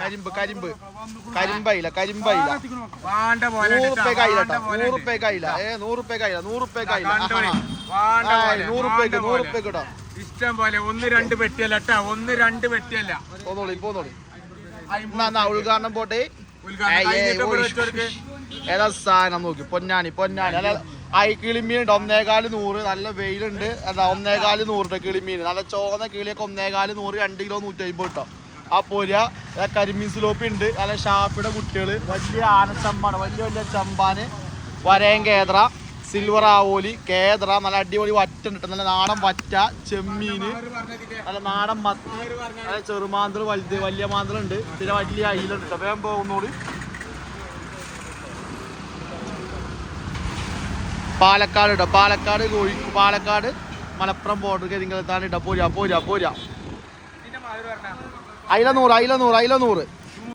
കരിമ്പ് കരിമ്പ്. കരിമ്പയില കരിമ്പയില. നൂറുപ്യ കയ്യില നൂറുപ്യ കയ്യില. ഏ നൂറുപ്യ കയ്യില നൂറുപ്യ കയ്യില. പോലെ. നൂറുപ്യക്ക് ഇടാം. ഇഷ്ടം പോലെ ഒന്ന് രണ്ട് പെട്ടിയല്ല കേട്ടാ ഒന്ന് രണ്ട് പെട്ടിയല്ല. പോന്നോളി പോന്നോളി. എന്നാ ഉദ്ഘാടനം പോട്ടെ. ഏതാ സാധനം നോക്കി പൊന്നാനി പൊന്നാനി. അല്ല ഐ കിളിമീനുണ്ട് ഒന്നേകാൽ നൂറ്. നല്ല വെയിലുണ്ട്. എന്താ ഒന്നേകാൽ നൂറിന്റെ കിളിമീൻ. നല്ല ചോന്ന കിളിയൊക്കെ ഒന്നേകാൽ നൂറ് രണ്ട് കിലോ നൂറ്റി അമ്പത് കിട്ടും ആ പോര. കരിമീൻ സ്ലോപ്പ് ഉണ്ട്. നല്ല ഷാപ്പിയുടെ കുട്ടികൾ. വലിയ ആനച്ചമ്പാണ്. വലിയ വലിയ ചമ്പാന്. വരയം കേദ്ര സിൽവർ ആവോലി. കേദ്ര നല്ല അടിപൊളി വറ്റ കിട്ടും നല്ല നാടൻ വറ്റ. ചെമ്മീൻ നല്ല നാടൻ മത്തി. നല്ല ചെറുമാന്തൽ വലുത്. വലിയ മാന്തലുണ്ട് പിന്നെ വലിയ അയിലുണ്ട്. വേഗം പോകുന്നോളി പാലക്കാട് ഇട പാലക്കാട് കോഴി പാലക്കാട് മലപ്പുറം ബോർഡർ കരിങ്കലത്താണ് ഇട പോരാ പോരാ പോരാ അയില നൂറ് അയില നൂറ് അയില നൂറ്.